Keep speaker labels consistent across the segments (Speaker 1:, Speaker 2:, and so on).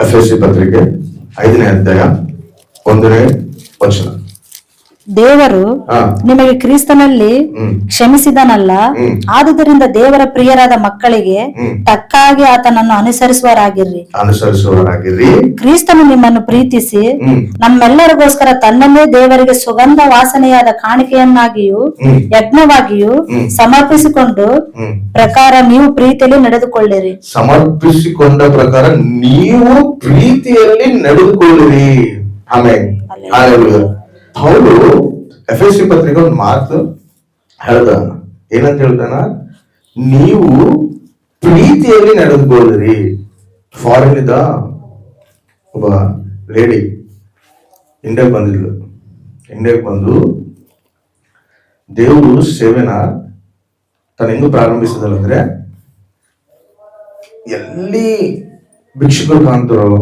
Speaker 1: F S C ಪತ್ರಿಕೆ ಐದನೇ ಅಧ್ಯಾಯ ಒಂದನೇ ವಚನ.
Speaker 2: ದೇವರು ನಿಮಗೆ ಕ್ರಿಸ್ತನಲ್ಲಿ ಕ್ಷಮಿಸಿದನಲ್ಲ. ಆದುದರಿಂದ ದೇವರ ಪ್ರಿಯರಾದ ಮಕ್ಕಳಿಗೆ ತಕ್ಕಾಗಿ ಆತನನ್ನು ಅನುಸರಿಸುವರಾಗಿರ್ರಿ
Speaker 1: ಅನುಸರಿಸುವರಾಗಿರ್ರಿ
Speaker 2: ಕ್ರಿಸ್ತನು ನಿಮ್ಮನ್ನು ಪ್ರೀತಿಸಿ ನಮ್ಮೆಲ್ಲರಿಗೋಸ್ಕರ ತನ್ನನ್ನೇ ದೇವರಿಗೆ ಸುಗಂಧ ವಾಸನೆಯಾದ ಕಾಣಿಕೆಯನ್ನಾಗಿಯೂ ಯಜ್ಞವಾಗಿಯೂ ಸಮರ್ಪಿಸಿಕೊಂಡು ಪ್ರಕಾರ ನೀವು ಪ್ರೀತಿಯಲ್ಲಿ ನಡೆದುಕೊಳ್ಳಿರಿ.
Speaker 1: ಸಮರ್ಪಿಸಿಕೊಂಡ ಪ್ರಕಾರ ನೀವು ಪ್ರೀತಿಯಲ್ಲಿ ನಡೆದುಕೊಳ್ಳಿರಿ. ಆಮೇಲೆ ಅವರು ಎಫ್ ಎಸ್ ಸಿ ಪತ್ರಿಕೆ ಒಂದು ಮಾತು ಹೇಳ್ದ ಏನಂತ ಹೇಳ್ತಾನ? ನೀವು ಪ್ರೀತಿಯಲ್ಲಿ ನಡೆದುಕೊಳ್ಳಿರಿ. ಫಾರಿನ್ ಇದ್ದ ಒಬ್ಬ ಲೇಡಿ ಇಂಡಿಯಾಗೆ ಬಂದಿದ್ಲು. ಇಂಡಿಯಾಗೆ ಬಂದು ದೇವರು ಸೇವೆನ ತಾನು ಹೆಂಗು ಎಲ್ಲಿ ಭಿಕ್ಷುಕರು ಕಾಣ್ತಾರೋ,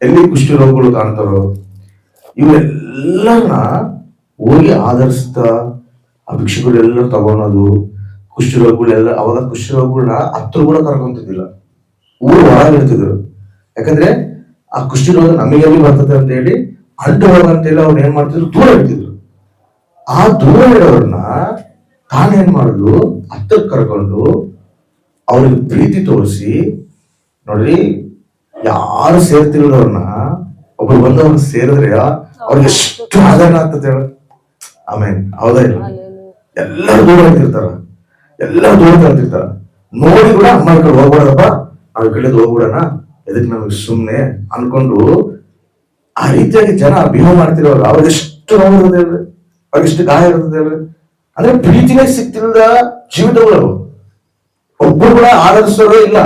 Speaker 1: ಎಲ್ಲಿ ಕುಷ್ಠ ರೋಗಗಳು ಕಾಣ್ತಾರೋ ಇವರೆಲ್ಲರನ್ನ ಹೋಗಿ ಆಧರಿಸ್ತಾ ಆ ತಗೊಳ್ಳೋದು ತಗೊಳೋದು ರೋಗಗಳೆಲ್ಲ ಅವಾಗ ಕುಷ್ಠ ರೋಗಗಳನ್ನ ಹತ್ರ ಕೂಡ ಕರ್ಕೊಂತಿದ್ದಿಲ್ಲ. ಊರು ಒಳಗೆ ಇರ್ತಿದ್ರು. ಯಾಕಂದ್ರೆ ಆ ಕುಷ್ಠ ರೋಗ ನಮಗೆ ಬರ್ತದೆ ಅಂತ ಹೇಳಿ ಅಂಟು ರೋಗ ಅಂತ ಹೇಳಿ ಅವ್ರು ಏನ್ ಮಾಡ್ತಿದ್ರು? ದೂರ ಇಡ್ತಿದ್ರು ಆ ದೂರ ಇಡೋರನ್ನ ತಾನೇನ್ ಮಾಡುದು ಹತ್ತಕ್ಕೆ ಕರ್ಕೊಂಡು ಅವ್ರಿಗೆ ಪ್ರೀತಿ ತೋರಿಸಿ, ನೋಡ್ರಿ, ಯಾರು ಸೇರ್ತಿರೋರ್ನ ಒಬ್ರು ಬಂದು ಅವ್ರನ್ನ ಸೇರಿದ್ರೆ ಅವ್ರಿಗೆ ಎಷ್ಟು ಆದರಣ ಆಗ್ತದೆ ಹೇಳ. ಆಮೇಲೆ ಹೌದಾ ಇಲ್ಲ? ಎಲ್ಲರೂ ದೂರ ಅಂತಿರ್ತಾರ ಎಲ್ಲರೂ ದೂರ ಅಂತಿರ್ತಾರ ನೋಡಿ ಕೂಡ ಅಮ್ಮ ಕಡೆ ಹೋಗ್ಬೇಡಪ್ಪ ಅವ್ರ ಕಡೆದು ಕಡೆ ಹೋಗ್ಬಿಡೋಣ. ಎದಕ್ ನಮಗೆ ಸುಮ್ಮನೆ ಅನ್ಕೊಂಡು ಆ ರೀತಿಯಾಗಿ ಜನ ಬಿಹೇವ್ ಮಾಡ್ತಿರೋರು, ಅವ್ರಿಗೆ ಎಷ್ಟು ನೋವು ಇರ್ತದೆ ಹೇಳ್ರಿ ಅವ್ರಿಗೆ ಎಷ್ಟು ಗಾಯ ಇರ್ತದೆ ಹೇಳ್ರಿ ಅಂದ್ರೆ ಪ್ರೀತಿನೇ ಸಿಗ್ತಿಲ್ಲದ ಜೀವಿತಗಳು ಒಬ್ಬರು ಕೂಡ ಆದರಿಸೋರು ಇಲ್ಲ.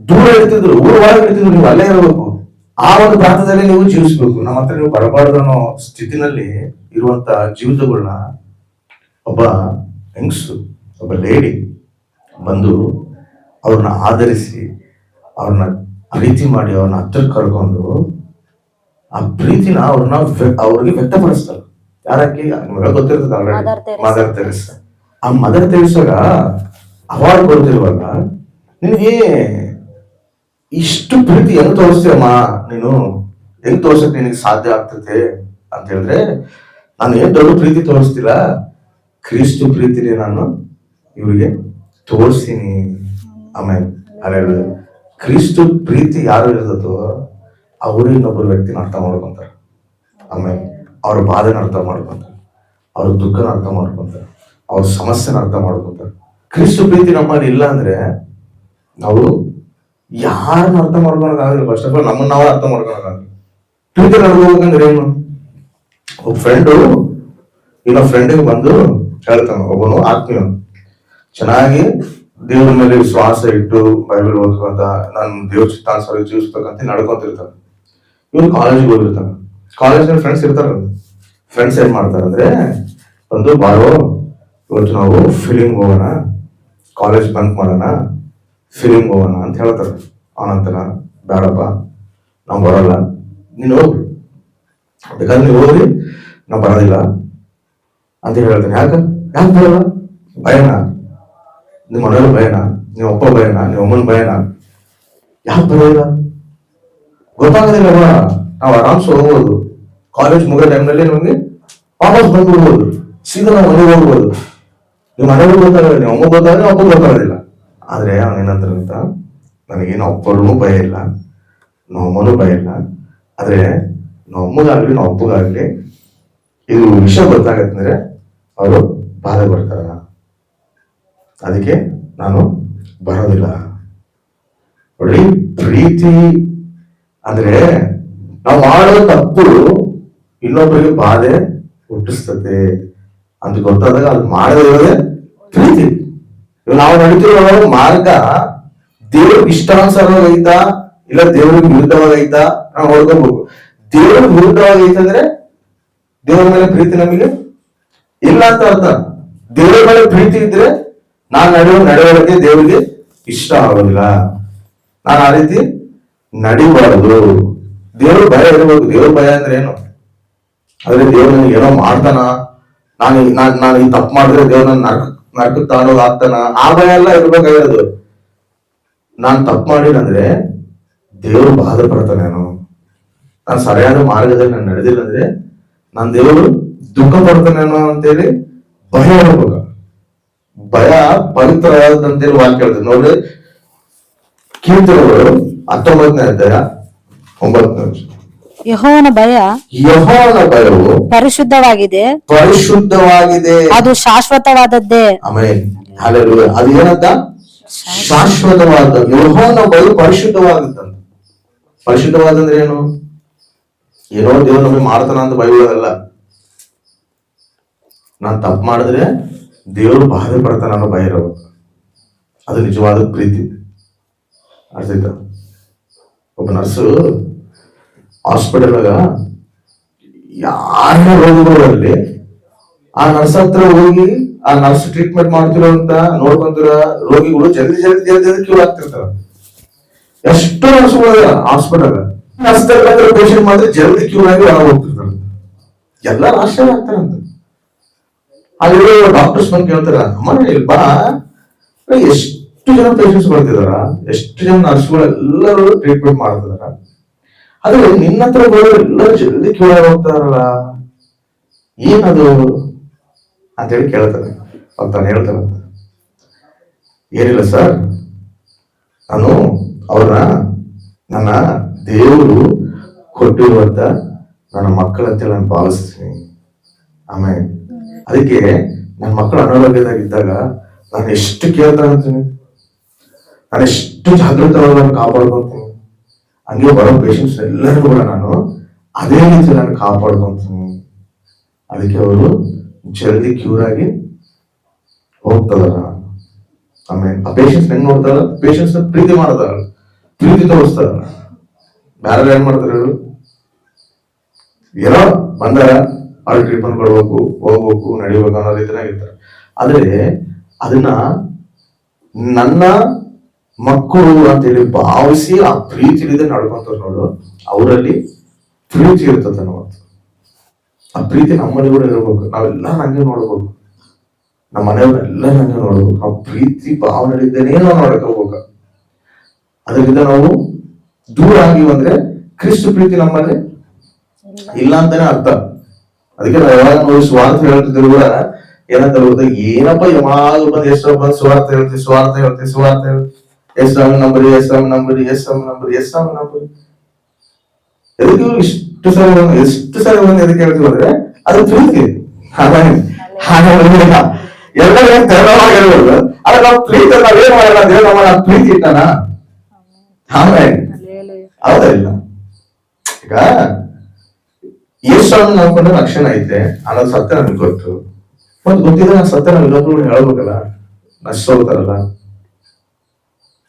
Speaker 1: ದೂರ ಇರ್ತಿದ್ರು, ಊರ ಒಳಗೆ ಇರ್ತಿದ್ರು, ನೀವು ಅಲ್ಲೇ ಇರಬೇಕು. ಆ ಒಂದು ಪ್ರಾಂತದಲ್ಲಿ ನೀವು ಜೀವಿಸ್ಬೇಕು. ನಮ್ಮ ಹತ್ರ ನೀವು ಬರಬಾರ್ದು ಅನ್ನೋ ಸ್ಥಿತಿನಲ್ಲಿ ಇರುವಂತ ಜೀವಿತಗಳನ್ನ ಒಬ್ಬ ಹೆಂಗಸು ಒಬ್ಬ ಲೇಡಿ ಬಂದು ಅವ್ರನ್ನ ಆಧರಿಸಿ ಅವ್ರನ್ನ ಪ್ರೀತಿ ಮಾಡಿ ಅವ್ರನ್ನ ಹತ್ತಿರ ಕರ್ಕೊಂಡು ಆ ಪ್ರೀತಿನ ಅವ್ರನ್ನ ಅವ್ರಿಗೆ ವ್ಯಕ್ತಪಡಿಸ್ತಾರೆ. ಯಾರಕ್ಕೆ ನಿಮಗೆ ಗೊತ್ತಿರ್ತದೆ ಆಲ್ರೆಡಿ ಮದರ್ ತೆರಿಸ ಆ ಮದರ್ ತೆರೆಸಾಗ ಅವಾರ್ಡ್ ಕೊಡ್ತಿರುವಾಗ ನಿನಗೆ ಇಷ್ಟು ಪ್ರೀತಿ ಹೆಂಗ್ ತೋರಿಸ್ತೀಯಮ್ಮ? ನೀನು ಹೆಂಗ್ ತೋರ್ಸಕ್ ನಿನಗೆ ಸಾಧ್ಯ ಆಗ್ತದೆ ಅಂತ ಹೇಳಿದ್ರೆ, ನಾನು ಏನ್ ದೊಡ್ಡ ಪ್ರೀತಿ ತೋರಿಸ್ತಿಲ್ಲ. ಕ್ರಿಸ್ತು ಪ್ರೀತಿನೇ ನಾನು ಇವರಿಗೆ ತೋರಿಸ್ತೀನಿ. ಆಮೇಲೆ ಅಲ್ಲೆಲ್ಲ ಕ್ರಿಸ್ತು ಪ್ರೀತಿ ಯಾರು ಇರ್ತದೋ ಅವರು ಇನ್ನೊಬ್ಬರು ವ್ಯಕ್ತಿನ ಅರ್ಥ ಮಾಡ್ಕೊಂತಾರೆ. ಆಮೇಲೆ ಅವ್ರ ಬಾಧೆನ ಅರ್ಥ ಮಾಡ್ಕೊಂತಾರೆ. ಅವ್ರ ದುಃಖನ ಅರ್ಥ ಮಾಡ್ಕೊಂತಾರೆ. ಅವ್ರ ಸಮಸ್ಯೆನ ಅರ್ಥ ಮಾಡ್ಕೊಂತಾರೆ. ಕ್ರಿಸ್ತು ಪ್ರೀತಿ ನಮ್ಮಲ್ಲಿ ಇಲ್ಲ ಅಂದ್ರೆ, ನಾವು ಯಾರನ್ನ ಅರ್ಥ ಮಾಡ್ಕೊಳಕ್ಕಾಗಲ್ಲ ಫಸ್ಟ್ ಆಫ್ ಆಲ್ ನಮ್ಮನ್ನ ನಾವು ಅರ್ಥ ಮಾಡ್ಕೊಳಕ್ಕಾಗಲ್ಲ ಅರ್ಥ ನಡ್ಕೋಬೇಕಂದ್ರೆ ಏನು? ಒಬ್ಬ ಫ್ರೆಂಡು ಇನ್ನೊಬ್ಬ ಫ್ರೆಂಡಿಗೆ ಬಂದು ಹೇಳ್ತಾನೆ, ಒಬ್ಬನು ಆತ್ಮೀಯ. ಚೆನ್ನಾಗಿ ದೇವ್ರ ಮೇಲೆ ವಿಶ್ವಾಸ ಇಟ್ಟು ಬೈಬಲ್ ಓದ್ಕೊಂತ, ನಾನು ದೇವ್ರ ಚಿತ್ತಾನುಸಾರ ಜೀವಿಸ್ಬೇಕಂತ ನಡ್ಕೊಂತಿರ್ತಾನೆ. ಇವನು ಕಾಲೇಜ್ಗೆ ಹೋಗಿರ್ತಾನೆ. ಕಾಲೇಜ್ನಲ್ಲಿ ಫ್ರೆಂಡ್ಸ್ ಇರ್ತಾರ ಫ್ರೆಂಡ್ಸ್ ಏನ್ ಮಾಡ್ತಾರೆ ಅಂದ್ರೆ ಒಂದು ಬಾರೋ, ಇವತ್ತು ನಾವು ಫಿಲಿಮ್ ಹೋಗೋಣ ಕಾಲೇಜ್ ಬಂಕ್ ಮಾಡೋಣ ಫಿಲಿಮ್ ಹೋಗೋಣ ಅಂತ ಹೇಳ್ತಾರೆ. ಆನಂತರ ಬೇಡಪ್ಪ ನಾವು ಬರಲ್ಲ. ನೀನು ಹೋಗ್ರಿ ಬೇಕಾದ್ರೆ ನೀವು ಹೋಗ್ರಿ. ನಾವು ಬರೋದಿಲ್ಲ ಅಂತ ಹೇಳ್ತೇನೆ. ಯಾಕ? ಯಾಕೆ ಬರಲ್ಲ? ಭಯನಾ. ನಿಮ್ಮ ಮನೆಯವ್ರ ಭಯನ. ನಿಮ್ಮ ಅಪ್ಪ ಭಯನ. ನಿಮ್ಮ ಅಮ್ಮನ ಭಯನ. ಯಾಕೆ ಬರೋದಿಲ್ಲ ಗೊತ್ತಾಗೋದಿಲ್ಲವಾ ನಾವು ಆರಾಮ್ಸೆ ಹೋಗ್ಬೋದು. ಕಾಲೇಜ್ ಮುಗಿದ ಟೈಮ್ನಲ್ಲಿ ನಮಗೆ ವಾಪಸ್ ಬಂದ್ಬಿಡ್ಬೋದು. ಸೀದಾ ನಾವು ಮನೆಗೆ ಹೋಗ್ಬೋದು. ನಿಮ್ಮ ಮನೆಯವ್ರು ಗೊತ್ತಾಗಲ್ಲ, ನಿಮ್ಮ ಅಮ್ಮ ಗೊತ್ತಾಗಲ್ಲ ಅಪ್ಪ ಗೊತ್ತಾಗೋದಿಲ್ಲ ಆದ್ರೆ ಅವನೇನಂತ ನನಗೇನು ಅಪ್ಪನೂ ಭಯ ಇಲ್ಲ ನಮ್ಮ ಅಮ್ಮನೂ ಭಯ ಇಲ್ಲ, ಆದರೆ ನಮ್ಮ ಅಮ್ಮಗಾಗ್ಲಿ ನಮ್ಮ ಅಪ್ಪಗಾಗ್ಲಿ ಇದು ವಿಷಯ ಗೊತ್ತಾಗತ್ತಂದ್ರೆ ಅವರು ಬಾಧೆ ಬರ್ತಾರ ಅದಕ್ಕೆ ನಾನು ಬರೋದಿಲ್ಲ. ನೋಡಿ, ಪ್ರೀತಿ ಅಂದ್ರೆ ನಾವು ಮಾಡೋ ತಪ್ಪು ಇನ್ನೊಬ್ಬರಿಗೆ ಬಾಧೆ ಹುಟ್ಟಿಸ್ತದೆ ಅಂತ ಗೊತ್ತಾದಾಗ ಅದು ಮಾಡದೇ ಪ್ರೀತಿ. ನಾವು ನಡೀತಿರೋ ಮಾರ್ಗ ದೇವ್ರಿಗೆ ಇಷ್ಟಾನುಸಾರವಾಗೈತ ಇಲ್ಲ ದೇವ್ರಿಗೆ ವಿರುದ್ಧವಾಗೈತ ನಾವು ನೋಡ್ಕೋಬೇಕು ದೇವ್ರಿಗೆ ವಿರುದ್ಧವಾಗೈತಂದ್ರೆ ದೇವ್ರ ಮೇಲೆ ಪ್ರೀತಿ ನಮಗೆ ಇಲ್ಲ ಅಂತ ಅರ್ಥ. ದೇವ್ರ ಮೇಲೆ ಪ್ರೀತಿ ಇದ್ರೆ ನಾನು ನಡೆಯುವ ನಡೆಯೋದಕ್ಕೆ ದೇವರಿಗೆ ಇಷ್ಟ ಆಗೋದಿಲ್ಲ. ನಾನು ಆ ರೀತಿ ನಡಿಬಾರದು. ದೇವ್ರ ಭಯ ಇರಬೇಕು. ದೇವ್ರ ಭಯ ಅಂದ್ರೆ ಏನು? ಆದ್ರೆ ದೇವ್ರ ನನಗೆ ಏನೋ ಮಾಡ್ತಾನ? ನಾನ್ ನಾನು ಈ ತಪ್ಪು ಮಾಡಿದ್ರೆ ದೇವ್ರ ನನ್ನ ನರಕ ತಗೊಂಡೋಗಿ ಆಗ್ತಾನ ಆ ಭಯ ಎಲ್ಲ ಇರ್ಬೇಕಾಗಿರೋದು. ನಾನ್ ತಪ್ಪು ಮಾಡಿಲ್ಲಂದ್ರೆ ದೇವರು ಬಾಧೆ ಪಡ್ತಾನೇನು ನಾನು ಸರಿಯಾದ ಮಾರ್ಗದಲ್ಲಿ ನಾನು ನಡೆದಿಲ್ಲ ಅಂದ್ರೆ ನನ್ನ ದೇವರು ದುಃಖ ಪಡ್ತಾನೇನೋ ಅಂತೇಳಿ ಭಯ ಇರ್ಬೇಕು. ಭಯ ಪವಿತ್ರವಾದಂತೇಳಿ ವಾಕ್ಯ ಹೇಳ್ತದೆ ನೋಡ್ರಿ, ಕೀರ್ತನೆಗಳು ಹತ್ತೊಂಬತ್ತನೇ ಅಧ್ಯಾಯ ಒಂಬತ್ತನೇ.
Speaker 2: ಯಹೋವನ ಭಯ
Speaker 1: ಯಹೋವನ ಭಯವು
Speaker 2: ಪರಿಶುದ್ಧವಾಗಿದೆ.
Speaker 1: ಪರಿಶುದ್ಧವಾಗಿದೆ.
Speaker 2: ಅದು ಶಾಶ್ವತವಾದದ್ದೇ.
Speaker 1: ಆಮೇಲೆ ಅದು ಏನಂತ? ಶಾಶ್ವತವಾದ ಯಹೋವನ ಭಯ ಪರಿಶುದ್ಧವಾದಂತ ಪರಿಶುದ್ಧವಾದಂದ್ರೆ ಏನು? ಏನೋ ದೇವ್ರು ನಮಗೆ ಮಾಡ್ತಾನ ಅಂತ ಬೈಕೊಳ್ಳೋದಲ್ಲ ನಾನ್ ತಪ್ಪು ಮಾಡಿದ್ರೆ ದೇವ್ರು ಬಾಧೆ ಪಡ್ತಾನ ಅನ್ನೋ ಭಯ ಇರಬೇಕು ಅದು ನಿಜವಾದ ಪ್ರೀತಿ. ಅರ್ಥ ಒಬ್ಬ ನರ್ಸು ಹಾಸ್ಪಿಟಲ್ನಾಗ ಯಾರನ್ನ ರೋಗಿಗಳಲ್ಲಿ ಆ ನರ್ಸ್ ಹತ್ರ ಹೋಗಿ ಆ ನರ್ಸ್ ಟ್ರೀಟ್ಮೆಂಟ್ ಮಾಡ್ತಿರೋ ಅಂತ ನೋಡ್ಕೊಂತಿರೋ ರೋಗಿಗಳು ಜಲ್ದಿ ಜಲ್ದಿ ಜಲ್ದಿ ಜಲ್ದಿ ಕ್ಯೂ ಆಗ್ತಿರ್ತಾರ. ಎಷ್ಟೋ ನರ್ಸ್ಗಳು ಹಾಸ್ಪಿಟಲ್ ನರ್ಸ್ ಪೇಷಂಟ್ ಮಾಡಿದ್ರೆ ಜಲ್ದಿ ಕ್ಯೂ ಆಗಿ ಹೊರಗೆ ಹೋಗ್ತಿರ್ತಾರೆ. ಎಲ್ಲ ಆಶ್ಚರ್ಯ ಆಗ್ತಾರಂತ ಅಲ್ಲಿ ಡಾಕ್ಟರ್ಸ್ ಬಂದು ಕೇಳ್ತಾರ, ಅಮ್ಮ, ಇಲ್ಲಿ ಬಾ. ಎಷ್ಟು ಜನ ಪೇಷಂಟ್ಸ್ ಬರ್ತಿದಾರ? ಎಷ್ಟು ಜನ ನರ್ಸ್ಗಳು ಎಲ್ಲರೂ ಟ್ರೀಟ್ಮೆಂಟ್ ಮಾಡ್ತಿದಾರ? ಆದ್ರೆ ನಿನ್ನ ಹತ್ರ ಬರೋ ಎಲ್ಲರೂ ಜಲ್ದಿ ಕೇಳೋ ಹೋಗ್ತಾರಲ್ಲ. ಏನದು? ಅಂತೇಳಿ ಕೇಳ್ತಾನೆ ಅಂತ ತಾನು ಹೇಳ್ತಾನೆ ಏನಿಲ್ಲ ಸರ್. ನಾನು ಅವ್ರನ್ನ ನನ್ನ ದೇವರು ಕೊಟ್ಟಿರುವಂತ ನನ್ನ ಮಕ್ಕಳಂತೆ ನಾನು ಭಾವಿಸ್ತೀನಿ ಆಮೇಲೆ ಅದಕ್ಕೆ ನನ್ನ ಮಕ್ಕಳು ಅನಾರೋಗ್ಯದಾಗಿದ್ದಾಗ ನಾನು ಎಷ್ಟು ಕೇಳ್ತಾನೆ ನಾನು ಎಷ್ಟು ಜಾಗೃತವಾಗಿ ನಾನು ಕಾಪಾಡ್ಕೊಂತೀನಿ ಹಂಗೆ ಬರೋ ಪೇಷಂಟ್ಸ್ ಎಲ್ಲರಿಗೂ ಕೂಡ ನಾನು ಅದೇ ರೀತಿ ನಾನು ಕಾಪಾಡ್ಕೊಂತೀನಿ. ಅದಕ್ಕೆ ಅವರು ಜಲ್ದಿ ಕ್ಯೂರ್ ಆಗಿ ಹೋಗ್ತದಾರ ಆಮೇಲೆ ಆ ಪೇಷಂಟ್ಸ್ ಹೆಂಗ್ ನೋಡ್ತಾರ? ಪೇಷಂಟ್ಸ್ ಪ್ರೀತಿ ಮಾಡ್ತಾರ. ಪ್ರೀತಿ ತೋರಿಸ್ತಾರ. ಬೇರೆ ಏನ್ ಮಾಡ್ತಾರ ಹೇಳು? ಏನೋ ಬಂದಾರ, ಅವ್ರಿಗೆ ಟ್ರೀಟ್ಮೆಂಟ್ ಕೊಡ್ಬೇಕು, ಹೋಗ್ಬೇಕು, ನಡಿಬೇಕು ಅನ್ನೋ ರೀತಿನಾಗಿರ್ತಾರೆ. ಆದ್ರೆ ಅದನ್ನ ನನ್ನ ಮಕ್ಕಳು ಅಂತೇಳಿ ಭಾವಿಸಿ ಆ ಪ್ರೀತಿಲಿದೆ ನಡ್ಕೊಂತಾರ ನೋಡು, ಅವರಲ್ಲಿ ಪ್ರೀತಿ ಇರ್ತದೆ ನಾವು ಆ ಪ್ರೀತಿ ನಮ್ಮಲ್ಲಿ ಕೂಡ ಇರಬೇಕು. ನಾವೆಲ್ಲ ಹಂಗೆ ನೋಡ್ಬೇಕು. ನಮ್ಮ ಮನೆಯವರೆಲ್ಲ ಹಂಗೆ ನೋಡ್ಬೇಕು. ಆ ಪ್ರೀತಿ ಭಾವನೆಗಳಿಂದನೇ ನಾವು ನೋಡಕ್ ಹೋಗ್ಬೇಕು. ಅದರಿಂದ ನಾವು ದೂರ ಆಗಿವಂದ್ರೆ ಕ್ರಿಸ್ತ ಪ್ರೀತಿ ನಮ್ಮಲ್ಲಿ ಇಲ್ಲ ಅಂತಾನೆ ಅರ್ಥ. ಅದಕ್ಕೆ ನಾವು ಯಾವಾಗ ನೋಡಿ ಸ್ವಾರ್ಥ ಹೇಳ್ತಿದ್ರು ಕೂಡ ಏನಂತ ಏನಪ್ಪ ಯಾವಾಗ ಬಂದು ಎಷ್ಟೋ ಬಂದು ಸ್ವಾರ್ಥ ಹೇಳ್ತೀವಿ ಸ್ವಾರ್ಥ ಹೇಳ್ತೀವಿ ಸ್ವಾರ್ಥ ಹೇಳ್ತೀವಿ ಎಸ್ ನಂಬರ್ ರಾಮ ನಂಬರಿ ಎಸ್ ನಂಬರ್ ರಾಮ ನಂಬರಿ. ಎದಕ್ಕೆ ಇಷ್ಟು ಸಲ ಎಷ್ಟು ಸಲ ಬಂದು ಎದಕ್ಕೆ ಹೇಳ್ತೀವಿ ಅದು ಪ್ರೀತಿ. ಹಾಗಾಗಿ ಎಲ್ಲರೂ ತೆರವಾಗಿ ಹೇಳ್ಬೋದು ಆದ್ರೆ ನಾವು ಪ್ರೀತಿ ಮಾಡೋಣ? ದೇವ್ರ ಪ್ರೀತಿ ಇಟ್ಟಾನ? ಆಮೇಲೆ ಹೌದಾ ಇಲ್ಲ? ಈಗ ಯೇಸುವನ್ನು ನಂಬ್ಕೊಂಡ್ರೆ ರಕ್ಷಣೆ ಐತೆ. ಅನ್ನೋದು ಸತ್ಯ ನಮ್ಗೆ ಗೊತ್ತು. ಮತ್ತೆ ಗೊತ್ತಿದ್ರೆ ಆ ಸತ್ಯ ನಮ್ಗೆ ಇನ್ನೊಬ್ರು ಹೇಳ್ಬೇಕಲ್ಲ. ನಶಿಸೋಗ್ತಾರಲ್ಲ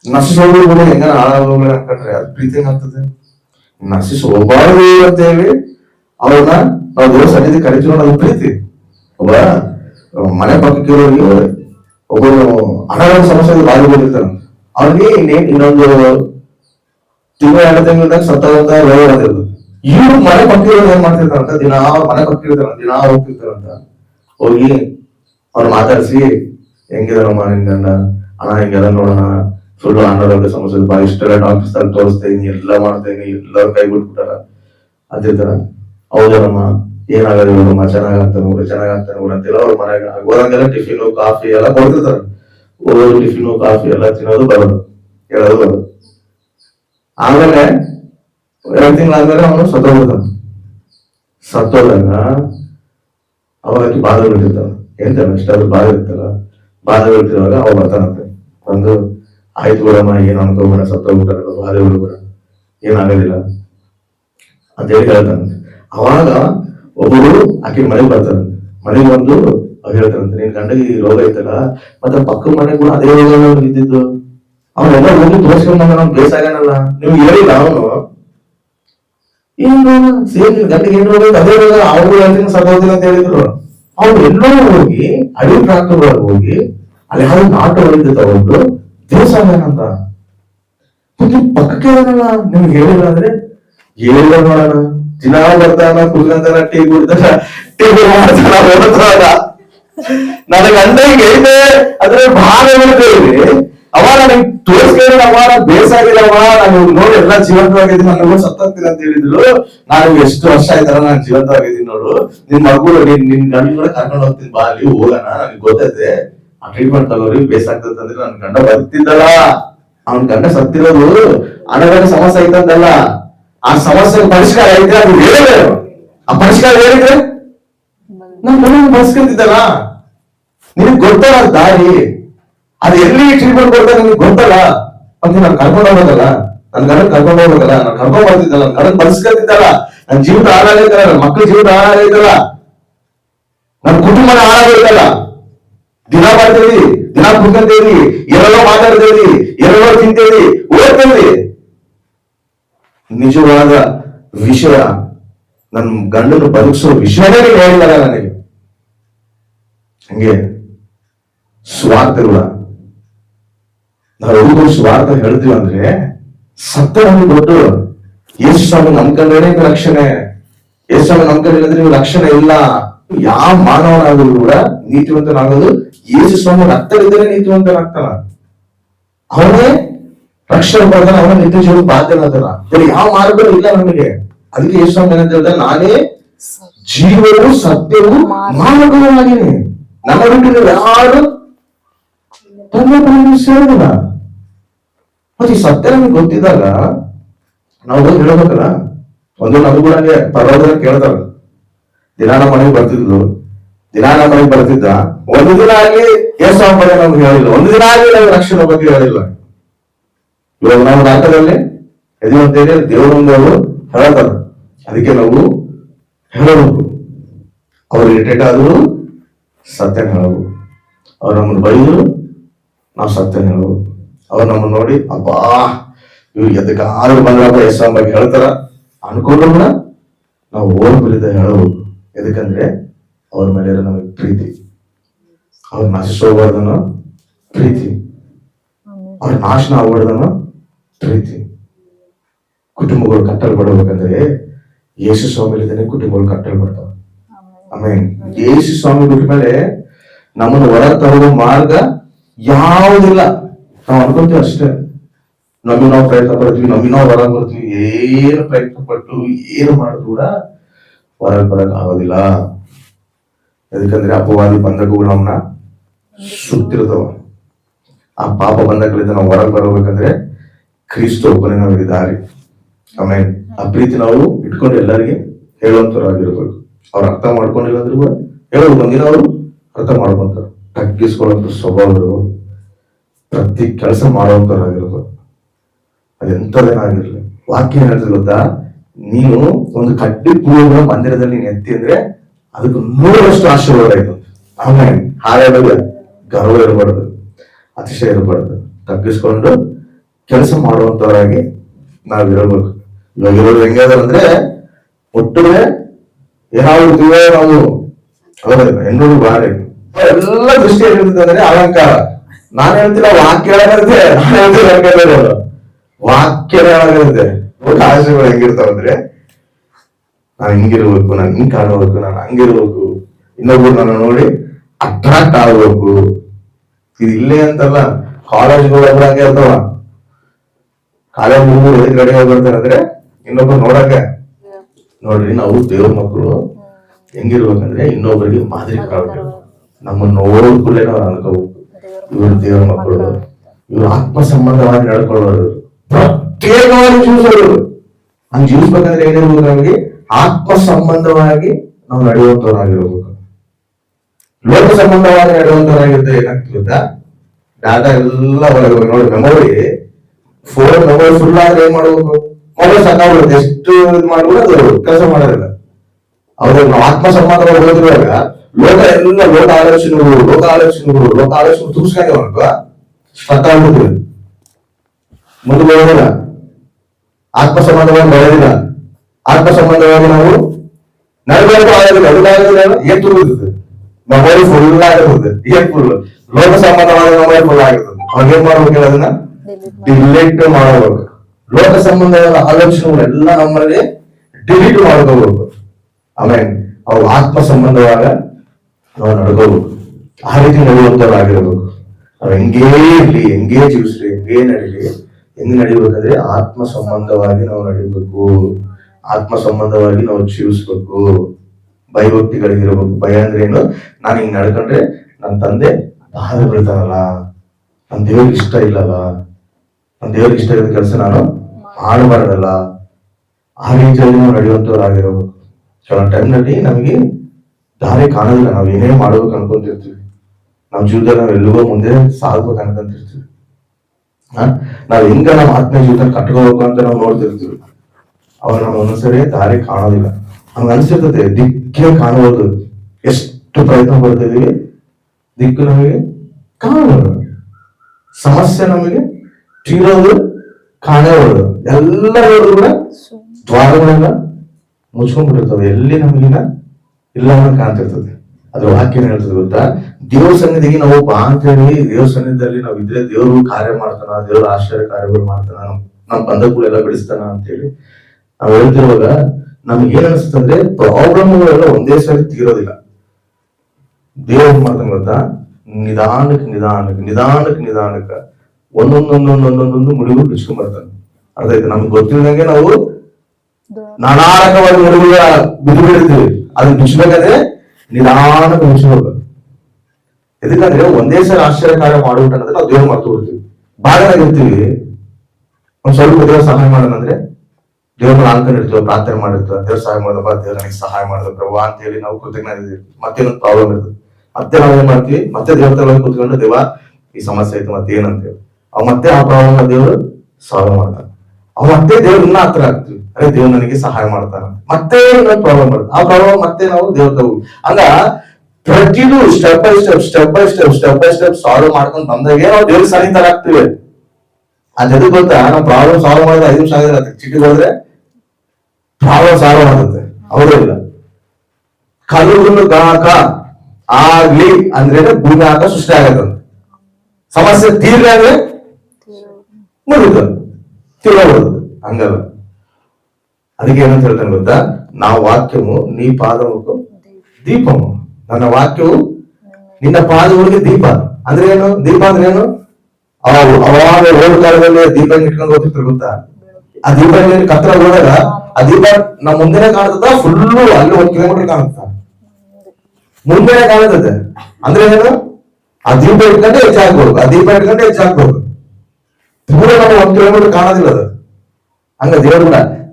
Speaker 1: ನಶಿಸೋದು ಕೂಡ ಹೆಂಗ ಹಾಳಾಗೋಗ್ಲಿ ಅನ್ಕೊಂಡ್ರೆ ಅದು ಪ್ರೀತಿ ಏನಾಗ್ತದೆ ನಶಿಸಿ ಅಂತ ಹೇಳಿ ಅವ್ರನ್ನ ನಾವು ದೇವ್ರ ಸನ್ನಿಧಿ ಕರಿತೀವಿ ಅನ್ನೋದು ಪ್ರೀತಿ. ಒಬ್ಬ, ಮನೆ ಪಕ್ಕಕ್ಕೆ ಇರೋರಿಗೆ ಒಬ್ಬರು ಅನಾರೋಗ್ಯ ಸಮಸ್ಯೆ ಬಾಧೆ ಬಂದಿರ್ತಾನೆ ಅವ್ರಿಗೆ ಇನ್ನೇನ್ ಇನ್ನೊಂದು ತಿಂಗಳ, ಎರಡು ತಿಂಗಳದಾಗ ಸತ್ತೋದಂತ ರೋಗ ಇವ್ರು ಮನೆ ಪಕ್ಕಿರೋರು ಏನ್ ಮಾಡ್ತಿರ್ತಾರಂತ? ದಿನ ಮನೆ ಪಕ್ಕಿರ್ತಾರ ದಿನ ಹೋಗ್ತಿರ್ತಾರಂತ. ಹೋಗಿ ಅವ್ರು ಮಾತಾಡಿಸಿ, ಹೆಂಗಿದಾರಮ್ಮ ನಿನ್ ಅಣ್ಣ, ಹಿಂಗೆಲ್ಲ ನೋಡೋಣ. ಫುಲ್ ಅನಾರೋಗ್ಯ ಸಮಸ್ಯೆ ಇಷ್ಟೆಲ್ಲ ಡಾಕ್ಟರ್ಸ್ ಅಲ್ಲಿ ತೋರಿಸ್ತೇನೆ ಎಲ್ಲ ಮಾಡ್ತೇನೆ ಎಲ್ಲರೂ ಕೈ ಬಿಟ್ಬಿಟ್ಟಾರ. ಅಂತಿರ್ತಾರ ಹೌದಮ್ಮ ಇವ್ರಮ್ಮ ಚೆನ್ನಾಗಾಗ್ತಾನೆ ಊಟ ಚೆನ್ನಾಗಾಗ್ತಾನೆ ಊಟ ಅಂತೆಲ್ಲ ಅವ್ರ ಮನೆಗೆ ಹೋದಂಗೆಲ್ಲ ಟಿಫಿನು ಕಾಫಿ ಎಲ್ಲ ಕೊಡ್ತಿರ್ತಾರ. ಹೋಗೋದು ಟಿಫಿನು ಕಾಫಿ ಎಲ್ಲ ತಿನ್ನೋದು ಬರೋದು ಹೇಳೋದು ಬರೋದು. ಆಮೇಲೆ, ಎರಡು ತಿಂಗಳಾದ್ಮೇಲೆ ಅವನು ಸತ್ತೋಗ್ತಾನ ಸತ್ತೋದಾಗ ಅವಾಗ ಬಾಧೆ ಬಿಟ್ಟಿರ್ತಾವ ಎಂತ ಎಷ್ಟಾದ್ರೂ ಬಾಧೆ ಇರ್ತಾರ ಬಾಧೆ ಬಿಟ್ಟಿರುವಾಗ ಅವ್ರು ಬರ್ತಾನಂತೆ. ಬಂದು ಆಯ್ತು ಬಿಡಮ್ಮ, ಏನು ಅನ್ಕೋಬೇಡ ಸತ್ತೋಗ್ಬಿಟ್ಟಾರಲ್ಲ ಬಾಧೆ ಬಿಡಬೇಡ ಏನಾಗೋದಿಲ್ಲ ಅಂತ ಹೇಳಿ ಹೇಳ್ತಾನಂತೆ ಅವಾಗ ಒಬ್ಬರು ಆಕೆ ಮನೆಗೆ ಬರ್ತಾರಂತೆ ಮನೆಗೆ ಬಂದು ಅವ್ರು ಹೇಳ್ತಾರಂತೆ ನಿನ್ ಗಂಡಗೆ ರೋಗ ಐತಲ್ಲ ಮತ್ತೆ ಪಕ್ಕ ಮನೆ ಕೂಡ ಅದೇ ರೋಗ ಇದ್ದಿದ್ದು? ಅವನೆಲ್ಲ ಹೋಗಿ ತೋರಿಸ್ಕೊಂಡ್ ಬಂದ ನಮ್ಗೆ ಬೇಸಾಗನಲ್ಲ ನಿಮ್ಗೆ ಹೇಳಿಲ್ಲ ಅವನು? ಏನು? ಸೇಮ್ ಗಂಡಿಗೆ ಏನು ರೋಗ ಅದೇ ರೋಗ ಅವ್ರು ಹೇಳ್ತೀನಿ ಸತ್ತೋದಿಲ್ಲ ಅಂತ ಹೇಳಿದ್ರು. ಅವ್ರು ಎಲ್ಲೋ ಹೋಗಿ ಅಡಿ ಡಾಕ್ಟರ್ ಹೋಗಿ, ಅಲ್ಲಿ ಯಾವ್ದು ನಾಟ ವೈದ್ಯ ತಗೊಂಡು ದೇವಸಾಗನಂತ ಮತ್ತೆ ಪಕ್ಕಕ್ಕೆ ಏನಲ್ಲ ನಿಮ್ಗೆ ಹೇಳಿಲ್ಲ ಅಂದ್ರೆ ಹೇಳಿಲ್ಲ ನೋಡೋಣ. ದಿನ ಬರ್ತಾನ ಕುಲ್ಕಂತಾನ ಟೀ ಕುಡ್ತಾನ, ಟೀ ಮಾಡ್ತಾನ ಬರ್ತಾನ ನನ್ನ ಅಂದಂಗೆ ಐತೆ ಅದ್ರ ಭಾಗ ಹೇಳ್ತೇವೆ ಅವ ನನಗೆ ತೋರಿಸ್ಕೊಂಡು ನಾನು ಬೇಸಾಗಿಲ್ಲವ ನಾನು ನೋಡಿ ಎಲ್ಲ ಜೀವಂತವಾಗಿದ್ದೀನಿ ನನಗೂ ಸತ್ತೋಗ್ತೀನಿ ಅಂತ ಹೇಳಿದ್ರು. ನಾನು ಎಷ್ಟು ವರ್ಷ ಆಯ್ತಲ್ಲ ನಾನು ಜೀವಂತವಾಗಿದ್ದೀನಿ ನೋಡು. ನಿನ್ ಮಗಳು, ನಿನ್ ನಿನ್ ಗಂಡ ಕೂಡ ಕರ್ಕೊಂಡು ಹೋಗ್ತೀನಿ ಬಾ ಅಲ್ಲಿ ಹೋಗೋಣ, ನನಗೆ ಗೊತ್ತೈತೆ. ಆ ಟ್ರೀಟ್ಮೆಂಟ್ ತಗೋರಿ ಬೇಸಾಗ್ತದೆ ಅಂದ್ರೆ ನನ್ ಗಂಡ ಬರ್ತಿದ್ದಲ್ಲ ಅವ್ನ ಗಂಡ ಸತ್ತಿರೋದು ಹಣಗಳ ಸಮಸ್ಯೆ ಐತಂದಲ್ಲ ಆ ಸಮಸ್ಯೆ ಪರಿಷ್ಕಾರ ಐತೆ, ಅದು ಹೇಳಿದ್ರೆ ಆ ಪರಿಷ್ಕಾರ ಹೇಳಿದ್ರೆ ನಮ್ ಮನೆಯನ್ನು ಬಳಸ್ಕೊಂತಿದ್ದಲ್ಲ ನಿನಗ್ ಗೊತ್ತಲ್ಲ ದಾರಿ? ಅದು ಎಲ್ಲಿ ಟ್ರೀಟ್ಮೆಂಟ್ ಕೊಡ್ತಾರೆ ನಿಮ್ಗೆ ಗೊತ್ತಲ್ಲ? ಅಂತ ನಾನು ಕರ್ಕೊಂಡು ಹೋಗೋದಲ್ಲ. ನನ್ ಗಂಡ ಕರ್ಕೊಂಡು ಹೋಗೋದಲ್ಲ. ನಾನು ಕರ್ಕೊಂಡ್ ಬರ್ತಿದ್ದಲ್ಲ. ನನ್ ಗಂಡ ಬಳಸ್ಕೊಂತಿದ್ದಲ್ಲ ನನ್ ಜೀವನ ಹಾಳಾಗೈತಲ್ಲ. ನನ್ ಮಕ್ಳ ಜೀವನ ಹಾಳಾಗೈತಲ್ಲ. ನನ್ ಕುಟುಂಬನ ಹಾಳಾಗೈತಲ್ಲ. ದಿನ ಮಾಡ್ತೇವಿ ದಿನ ಕುತ್ಕೊಂತೇವಿ ಎಲ್ಲೋ ಮಾತಾಡ್ತೇವಿ ಎಲ್ಲೋ ತಿಂತೇವಿ ಓದ್ತೀರಿ. ನಿಜವಾದ ವಿಷಯ ನನ್ನ ಗಂಡನ್ನು ಬದುಕಿಸೋ ವಿಷಯನೇ ನೀವು ನನಗೆ. ಹಂಗೆ ಸ್ವಾರ್ಥಗಳ ನಾವು ಎಲ್ರಿಗೂ ಸ್ವಾರ್ಥ ಹೇಳ್ತೀವಿ ಅಂದ್ರೆ ಸತ್ತ ನಮ್ಗೆ ಗೊತ್ತು. ಯೇಸು ಸ್ವಾಮಿ ನಂಬ್ಕೊಂಡ್ರೆ ರಕ್ಷಣೆ. ಯೇಸು ಸ್ವಾಮಿ ಅಂದ್ರೆ ನೀವು ರಕ್ಷಣೆ ಇಲ್ಲ. ಯಾವ ಮಾನವನಾದರೂ ಕೂಡ ನೀತಿವಂತನಾಗೋದು ಯೇಸು ಸ್ವಾಮಿ ರಕ್ತವಿದ್ದರೆ ನೀತಿವಂತನಾಗ್ತಾನ? ಅವನೇ ರಕ್ಷಣೆ ಪಡೆದ ಅವನ ನಿತ್ಯ ಜೀವನ ಬಾಧ್ಯನಾದನ ಬೇರೆ ಯಾವ ಮಾರ್ಗವೂ ಇಲ್ಲ ನಮಗೆ. ಅದಕ್ಕೆ ಯೇಸು ಸ್ವಾಮಿ ಏನಂತ ಹೇಳಿದ್ರೆ ನಾನೇ ಜೀವವು ಸತ್ಯವು ಮಾರ್ಗವೂ ಆಗಿನಿ ನಮ್ಮ ಬಿಟ್ಟು ಯಾರು ತಂದೆ ಸೇರೋದಿಲ್ಲ ಮತ್ತೆ ಸತ್ಯ ನಮ್ಗೆ ಗೊತ್ತಿದ್ದಾಗ ನಾವು ಹೇಳ್ಬೇಕಲ್ಲ? ಒಂದು ನಮಗೂ ಹಂಗೆ ಕೇಳ್ತಾರ ದಿನ ನಮ್ಮ ಮನೆಗೆ ಬರ್ತಿದ್ಲು. ದಿನ ನಮ್ಮ ಮನೆಗೆ ಬರ್ತಿದ್ದ. ಒಂದು ದಿನ ಆಗ್ಲಿ ಯೇಸು ಬಗ್ಗೆ ನಮ್ಗೆ ಹೇಳಿಲ್ಲ. ಒಂದು ದಿನ ಆಗಲಿ ನಮ್ಗೆ ರಕ್ಷಣೆ ಬಗ್ಗೆ ಹೇಳಿಲ್ಲ. ಇವಾಗ ನಾವು ನಾಟಕದಲ್ಲಿ ಎದಿವಂತೇಳಿ ದೇವರ ಮುಂದೆ ಅವರು ಹೇಳ್ತಾರ. ಅದಕ್ಕೆ ನಾವು ಹೇಳಬೇಕು. ಅವ್ರು ಇರಿಟೇಟ್ ಆದ್ರು ಸತ್ಯ ಹೇಳಬೇಕು. ಅವ್ರು ನಮ್ಮನ್ನು ಬೈದ್ರು, ನಾವು ಸತ್ಯ ಹೇಳಬೇಕು. ಅವ್ರು ನಮ್ಮನ್ನು ನೋಡಿ, ಅಬ್ಬಾ, ಇವ್ರು ಎದಕ್ಕಾದ್ರೂ ಬಂದ್ರಪ್ಪ ಎಸ್ ಬಗ್ಗೆ ಹೇಳ್ತಾರ. ಅನ್ಕೊಂಡ್ರು ಕೂಡ ನಾವು ಓರ್ ಬಿರಿದ ಹೇಳಬೇಕು. ಎದಕ್ಕಂದ್ರೆ ಅವ್ರ ಮೇಲೆ ನಮಗೆ ಪ್ರೀತಿ. ಅವ್ರ ನಶಿಸೋಗ್ಬಾರ್ದನೋ ಪ್ರೀತಿ. ಅವ್ರ ನಾಶನ ಆಗ್ಬಾರ್ದನೋ ಪ್ರೀತಿ. ಕುಟುಂಬಗಳು ಕಟ್ಟಲ್ಪಡಬೇಕಂದ್ರೆ ಯೇಸು ಸ್ವಾಮಿಲಿದ್ದಾನೆ ಕುಟುಂಬಗಳು ಕಟ್ಟಲ್ಪಡ್ತಾವ. ಆಮೇಲೆ ಯೇಸು ಸ್ವಾಮಿ ಬಿಟ್ಟ ಮೇಲೆ ನಮ್ಮನ್ನು ಹೊರ ತರುವ ಮಾರ್ಗ ಯಾವುದಿಲ್ಲ. ನಾವು ಅನ್ಕೊಂತೀವಿ ಅಷ್ಟೇ. ನಮಗೆ ನಾವು ಪ್ರಯತ್ನ ಪಡ್ತೀವಿ, ನಮಗೆ ನಾವು ಹೊರ ಬರ್ತೀವಿ. ಏನು ಪ್ರಯತ್ನ ಪಟ್ಟು, ಏನು ಮಾಡಿದ್ರು ಕೂಡ ಹೊರಗೆ ಆಗೋದಿಲ್ಲ. ಯಾಕಂದ್ರೆ ಅಪವಾದಿ ಬಂಧಕಗಳು ನಮ್ಮನ್ನ ಸುತ್ತಿರ್ತಾವ. ಆ ಪಾಪ ಬಂಧಕಗಳಿಂದ ನಾವು ಹೊರಗೆ ಬರಬೇಕಂದ್ರೆ ಕ್ರಿಸ್ತ ಒಬ್ಬನೇ ನಮಗೆ ದಾರಿ ಆಮೇಲೆ ಆ ಪ್ರೀತಿ ನಾವು ಇಟ್ಕೊಂಡು ಎಲ್ಲರಿಗೆ ಹೇಳುವಂತರಾಗಿರ್ಬೇಕು ಅವ್ರು ಅರ್ಥ ಮಾಡ್ಕೊಂಡಿಲ್ಲ ಅಂದ್ರೆ ಕೂಡ ಹೇಳೋದು ಒಂದಿನ ಅವರು ಅರ್ಥ ಮಾಡ್ಕೊಂತಾರೆ. ತಗ್ಗಿಸ್ಕೊಳ್ಳೋಂಥ ಸ್ವಭಾವಗಳು ಪ್ರತಿ ಕೆಲಸ ಮಾಡುವಂತರಾಗಿರೋದು ಅದೆಂಥದ್ದೇನಾಗಿರ್ಲಿ. ವಾಕ್ಯ ಹೇಳ್ತದೆ ಗೊತ್ತಾ? ನೀನು ಒಂದು ಕಡ್ಡಿ ಪೂರ್ವ ಮಂದಿರದಲ್ಲಿ ಎತ್ತಿ ಅಂದ್ರೆ ಅದಕ್ಕೆ ನೂರಷ್ಟು ಆಶೀರ್ವಾದ ಆಯ್ತು. ಆಮೇಲೆ ಹಾಗಾದಾಗ ಗರ್ವ ಇರಬಾರ್ದು, ಅತಿಶಯ ಇರಬಾರ್ದು. ತಗ್ಗಿಸ್ಕೊಂಡು ಕೆಲಸ ಮಾಡುವಂತವರಾಗಿ ನಾವ್ ಇರಬೇಕು. ಇವಾಗ ಇರೋರು ಹೆಂಗದ ಅಂದ್ರೆ ಒಟ್ಟಿಗೆ ನಾವು ಹೆಣ್ಣು ಬಾರಿ ಎಲ್ಲ ದೃಷ್ಟಿ ಏನಿರ್ತದೆ ಅಂದ್ರೆ ಅಲಂಕಾರ. ನಾನು ಹೇಳ್ತಿಲ್ಲ, ವಾಕ್ಯ ಹೇಳಿದೆ ನಾನು ವಾಕ್ಯ ಹೇಳಾಗಿರುತ್ತೆ ಆಶಯಗಳು ಹೆಂಗಿರ್ತಾವ ಅಂದ್ರೆ, ನಾನು ಹಿಂಗಿರ್ಬೇಕು, ನಾನು ಹಿಂಗ್ ಕಾಣಬೇಕು, ನಾನು ಹಂಗಿರ್ಬೇಕು. ಇನ್ನೊಬ್ರು ನನ್ನ ನೋಡಿ ಅಟ್ರಾಕ್ಟ್ ಆಗ್ಬೇಕು. ಇದು ಇಲ್ಲೇ ಅಂತಲ್ಲ ಕಾಲೇಜ್ಗಳು ಹಂಗೆ ಇರ್ತಾವ. ಕಾಲೇಜ್ ಹುಡುಗರು ಎದಕ್ ಕಡೆ ಬರ್ತಾರೆ ಅಂದ್ರೆ, ಇನ್ನೊಬ್ರು ನೋಡಕ್ಕೆ. ನೋಡ್ರಿ, ನಾವು ದೇವ್ರ ಮಕ್ಕಳು, ಹೆಂಗಿರ್ಬೇಕಂದ್ರೆ ಇನ್ನೊಬ್ಬರಿಗೆ ಮಾದರಿ ಕಾಣಬೇಕು. ನಮ್ಮನ್ನ ನೋಡೋ ಕೂಡಲೇ ನಾವು ಅನ್ಕೋಬೇಕು. ಇವ್ರ ದೇವ್ರ ಮಕ್ಕಳು. ಇವ್ರು ಆತ್ಮ ಸಂಬಂಧವಾಗಿ ನಡ್ಕೊಳ್ಳೋರು. ಪ್ರತ್ಯೇಕವಾಗಿ ಜೀವಿಸೋರು ಹಂಗ್ ಜೀವಿಸ್ಬೇಕಂದ್ರೆ ಏನಿರ್ಬೋದು ನಮಗೆ? ಆತ್ಮ ಸಂಬಂಧವಾಗಿ ನಾವು ನಡೆಯುವಂತವರಾಗಿರ್ಬೇಕು. ಲೋಕ ಸಂಬಂಧವಾಗಿ ನಡೆಯುವಂತವರಾಗಿರ್ತಾರೆ, ಏನಾಗ್ತದೆ ಡಾಟಾ ಎಲ್ಲ ಒಳಗೆ ನೋಡಿ ಮೆಮೊರಿ ಫೋನ್ ಮೊಬೈಲ್ ಫುಲ್ ಆದ್ರೆ ಏನ್ ಮಾಡ್ಬೇಕು? ಮೊಬೈಲ್ ಸಾಕಾಗ್ಬಿಡುತ್ತೆ. ಎಷ್ಟು ಇದು ಮಾಡಿದ್ರು ಅದು ಕೆಲಸ ಮಾಡೋದಿಲ್ಲ. ಅವ್ರಿಗೆ ನಾವು ಆತ್ಮ ಸಂಬಂಧವಾಗಿ ಓದಿರುವಾಗ ಲೋಕ ಎಲ್ಲ ಲೋಕ ಆಲೋಚನೆಗಳು ಲೋಕ ಆಲೋಚನೆಗಳು, ಲೋಕ ಆಲೋಚನೆ ತುಂಬಿಸ್ಕೊಂಡೆ ಸತ್ತಾಗ್ಬಿಡ್ತೀವಿ. ಮುಂದೆ ಬರೋದಿಲ್ಲ ಆತ್ಮ ಸಂಬಂಧವಾಗಿ ಬರೋದಿಲ್ಲ. ಆತ್ಮ ಸಂಬಂಧವಾಗಿ ನಾವು ನಡಬೇಕು ಆಗೋದಿಲ್ಲ ಅದಾಗೋದಿಲ್ಲ ಏನ್ ತುರುಗುತ್ತದೆ ಮೊಬೈಲ್ ಫುಲ್ ಆಗಿರ್ತದೆ ಏನ್ ಫುಲ್ ಲೋಕ ಸಂಬಂಧವಾಗಿ ಮೊಬೈಲ್ ಫುಲ್ ಆಗಿರ್ತದೆ ಅವ್ರು ಏನ್ ಮಾಡ್ಬೇಕು ಅದನ್ನ? ಡಿಲೀಟ್ ಮಾಡಬೇಕು. ಲೋಕ ಸಂಬಂಧವಾದ ಆಲೋಚನೆಗಳೆಲ್ಲ ನಮ್ಮಲ್ಲಿ ಡಿಲೀಟ್ ಮಾಡ್ಕೋಬೇಕು. ಆಮೇಲೆ ಅವು ಆತ್ಮ ಸಂಬಂಧವಾಗ ನಾವು ನಡ್ಕೋಬೇಕು. ಆ ರೀತಿ ನಡೆಯುವಂತವರಾಗಿರ್ಬೇಕು ನಾವು ಹೆಂಗೇ ಇರ್ಲಿ, ಹೆಂಗೇ ಜೀವಿಸ್ಲಿ, ಹೆಂಗೇ ನಡೀಲಿ. ಹೆಂಗ್ ನಡಿಬೇಕಂದ್ರೆ ಆತ್ಮ ಸಂಬಂಧವಾಗಿ ನಾವು ನಡಿಬೇಕು. ಆತ್ಮ ಸಂಬಂಧವಾಗಿ ನಾವು ಜೀವಿಸ್ಬೇಕು. ಭಯಭಕ್ತಿಗಳಿಗಿರ್ಬೇಕು ಭಯ ಅಂದ್ರೆ ಏನು? ನಾನು ಹಿಂಗ್ ನಡ್ಕೊಂಡ್ರೆ ನನ್ನ ತಂದೆ ಬಾಧೆ ಬೀಳ್ತಾನಲ್ಲ. ನನ್ನ ದೇವ್ರಿಗೆ ಇಷ್ಟ ಇಲ್ಲಲ್ಲ. ನನ್ನ ದೇವ್ರಿಗೆ ಇಷ್ಟ ಇರೋ ಕೆಲಸ ನಾನು ಮಾಡಬಾರ್ದಲ್ಲ. ಆ ರೀತಿಯಲ್ಲಿ ನಾವು ನಡೆಯುವಂತವ್ರಾಗಿರ್ಬೇಕು ಕೆಲವೊಂದು ಟೈಮ್ನಲ್ಲಿ ನಮಗೆ ದಾರಿ ಕಾಣೋದಿಲ್ಲ. ನಾವು ಏನೇ ಮಾಡ್ಬೇಕು ಅನ್ಕೊಂತಿರ್ತೀವಿ. ನಮ್ಮ ಜೀವನದಲ್ಲಿ ನಾವು ಎಲ್ಲಿಗೋ ಮುಂದೆ ಸಾಗ್ಬೇಕು ಅನ್ಕೊಂತಿರ್ತೀವಿ ನಾವ್ ಹೆಂಗ ನಮ್ಮ ಆತ್ಮ ಜೀವಿತ ಕಟ್ಕೋಬೇಕು ಅಂತ ನಾವು ನೋಡ್ತಿರ್ತೀವಿ. ಅವಾಗ ನಮ್ಮ ಒಂದೊಂದ್ಸರಿ ದಾರಿ ಕಾಣೋದಿಲ್ಲ. ಹಂಗ ಅನ್ಸಿರ್ತದೆ, ದಿಕ್ಕೇ ಕಾಣಬಹುದು ಎಷ್ಟು ಪ್ರಯತ್ನ ಪಡ್ತಿದೀವಿ ದಿಕ್ಕು ನಮಗೆ ಕಾಣಬಹುದು ಸಮಸ್ಯೆ ನಮಗೆ ತೀರೋದು ಕಾಣಬಹುದು ಎಲ್ಲ ನೋಡಿದ್ರು ಕೂಡ ದ್ವಾರಗಳೆಲ್ಲ ಮುಚ್ಕೊಂಡ್ಬಿಟ್ಟಿರ್ತವೆ. ಎಲ್ಲಿ ನಮಗಿನ ಇಲ್ಲ ಕಾಣ್ತಿರ್ತದೆ. ಅದ್ರ ವಾಕ್ಯ ಏನ್ ಹೇಳ್ತದೆ ಗೊತ್ತಾ? ದೇವ್ರ ಸನ್ನಿಧಿಗೆ ನಾವು ಬಾ ಅಂತ ಹೇಳಿ ದೇವ್ರ ಸನ್ನಿಧಿಯಲ್ಲಿ ನಾವು ಇದ್ರೆ ದೇವ್ರು ಕಾರ್ಯ ಮಾಡ್ತಾನ, ದೇವ್ರ ಆಶ್ಚರ್ಯ ಕಾರ್ಯಗಳು ಮಾಡ್ತಾನ, ನಮ್ ಬಂಧಗಳೆಲ್ಲ ಬಿಡಿಸ್ತಾನ ಅಂತ ಹೇಳಿ ನಾವ್ ಹೇಳ್ತಿರುವಾಗ ನಮ್ಗೆ ಏನ್ ಅನಿಸ್ತಂದ್ರೆ ಪ್ರಾಬ್ಲಮ್ಗಳೆಲ್ಲ ಒಂದೇ ಸಾರಿ ತೀರೋದಿಲ್ಲ. ದೇವ್ರ ಮಾಡ್ತಾನೆ ಗೊತ್ತಾ ನಿಧಾನಕ್ಕೆ ನಿಧಾನಕ್ಕೆ ನಿಧಾನಕ್ಕೆ ನಿಧಾನಕ್ಕೆ ಒಂದೊಂದೊಂದೊಂದೊಂದೊಂದೊಂದು ಮುಡಿವು ಬಿಚ್ಕೊಂಡ್ ಬರ್ತಾನೆ. ಅರ್ಥ ಆಯ್ತು ನಮ್ಗೆ ಗೊತ್ತಿಲ್ಲದಂಗೆ ನಾವು ನಾನಾ ರಕವಾದ ಮುಡಿವುಗಳ ಬಿದ್ದು ಬಿಡ್ತೀವಿ ಅದನ್ನ ಬಿಚ್ಚಬೇಕಾದ್ರೆ ನಿಧಾನಕ್ಕೆ ಮುಚ್ಚಬೇಕು ಎದಕ್ಕಂದ್ರೆ ಒಂದೇ ಸಲ ಆಶ್ಚರ್ಯ ಕಾರ್ಯ ಮಾಡ್ಬಿಟ್ಟಂದ್ರೆ ನಾವು ದೇವ್ರ ಮರ್ತು ಬಿಡ್ತೀವಿ. ಬಾಗಿಲಾಗಿರ್ತೀವಿ ಒಂದ್ ಸ್ವಲ್ಪ ದೇವ್ರ ಸಹಾಯ ಮಾಡೋದಂದ್ರೆ ದೇವ್ರ ದೇವ್ರನ್ನ ಅನ್ಕೊಂಡಿರ್ತೀವಿ ಪ್ರಾರ್ಥನೆ ಮಾಡಿರ್ತೀವಿ ದೇವ್ರ ಸಹಾಯ ಮಾಡೋದಪ್ಪ ದೇವ್ರ ನನಗೆ ಸಹಾಯ ಮಾಡಿದ ಪ್ರಭು ಅಂತ ಹೇಳಿ ನಾವು ಕೃತಜ್ಞ ಮತ್ತೇನೊಂದು ಪ್ರಾಬ್ಲಮ್ ಇರ್ತದೆ? ಮತ್ತೆ ನಾವು ಏನ್ ಮಾಡ್ತೀವಿ? ಮತ್ತೆ ದೇವ್ರ ಕೂತ್ಕೊಂಡು ದೇವ ಈ ಸಮಸ್ಯೆ ಐತೆ ಮತ್ತೆ ಏನಂತೇಳಿ ಅವ್ ಮತ್ತೆ ಆ ಪ್ರಾಬ್ಲಮ್ ದೇವ್ರು ಸಾಲ್ವ್ ಮಾಡ್ತಾನೆ ಅವ್ ಮತ್ತೆ ದೇವ್ರನ್ನ ಹತ್ರ ಆಗ್ತೀವಿ. ಅರೆ ದೇವ್ರು ನನಗೆ ಸಹಾಯ ಮಾಡ್ತಾನ ಮತ್ತೆ ಪ್ರಾಬ್ಲಮ್ ಬರುತ್ತೆ. ಆ ಪ್ರಾಬ್ಲಮ್ ಮತ್ತೆ ನಾವು ದೇವ್ರ ತಗೋ ಹಂಗ. ಪ್ರತಿದು step by step step by step step by step solve ಮಾಡ್ಕೊಂಡು ಬಂದಾಗೆ ನಾವು ದೇವ್ರ ತರ ಆಗ್ತೀವಿ. ಎದು ಗೊತ್ತಾ? ನಾವು ಪ್ರಾಬ್ಲಮ್ ಸಾಲ್ವ್ ಮಾಡಿದ್ರೆ ಐದು ನಿಮಿಷ ಆಗಿದ್ರೆ ಅದಕ್ಕೆ ಹೋದ್ರೆ ಪ್ರಾಬ್ಲಮ್ ಸಾಲ್ವ್ ಆಗುತ್ತೆ. ಹೌದಿಲ್ಲ ಕಲ್ಲುಗುಂಡು ಗ್ರಾಹಕ ಆಗ್ಲಿ ಅಂದ್ರೆ ಭೂಮಿ ಆಕ ಸೃಷ್ಟಿ ಆಗತ್ತೆ ಸಮಸ್ಯೆ ತೀರ್ಲಿ ಅಂದ್ರೆ ಮುಗಿತು ತಿಳಬಹುದು ಹಂಗಲ್ಲ. ಅದಕ್ಕೆ ಏನಂತ ಹೇಳ್ತಾನೆ ಗೊತ್ತಾ? ನಾವು ವಾಕ್ಯಮು, ನೀ ಪಾದಮುಖ, ದೀಪಮು. ನನ್ನ ವಾಕ್ಯವು ನಿನ್ನ ಪಾದಗಳಿಗೆ ದೀಪ. ಅಂದ್ರೆ ಏನು? ದೀಪ ಅಂದ್ರೆ ಏನು? ಅವಾಗ ಓಲ್ಡ್ ಕಾಲದಲ್ಲಿ ದೀಪ ಇಟ್ಕೊಂಡು ಹೋಗ್ತಿರ್ತಾರೆ ಗೊತ್ತಾ? ಆ ದೀಪ ಕತ್ರ ಹೋದಾಗ ಆ ದೀಪ ನಮ್ಮ ಮುಂದೆನೆ ಕಾಣ್ತದ ಫುಲ್ಲು ಅಲ್ಲಿ ಒಂದ್ ಕಿಲೋಮೀಟರ್ ಕಾಣುತ್ತ. ಮುಂದೆನೆ ಕಾಣುತ್ತದೆ ಅಂದ್ರೆ ಏನು? ಆ ದೀಪ ಇಟ್ಕೊಂಡೆ ಹೆಚ್ಚಾಗ್ಬೇಕು ಆ ದೀಪ ಇಟ್ಕೊಂಡೆ ಹೆಚ್ಚಾಗ್ಬೇಕು ದೂರ ನಮ್ಗೆ ಒಂದ್ ಕಿಲೋಮೀಟರ್ ಕಾಣೋದಿಲ್ಲ ಅದು. ಹಂಗ ದೇವ್ರು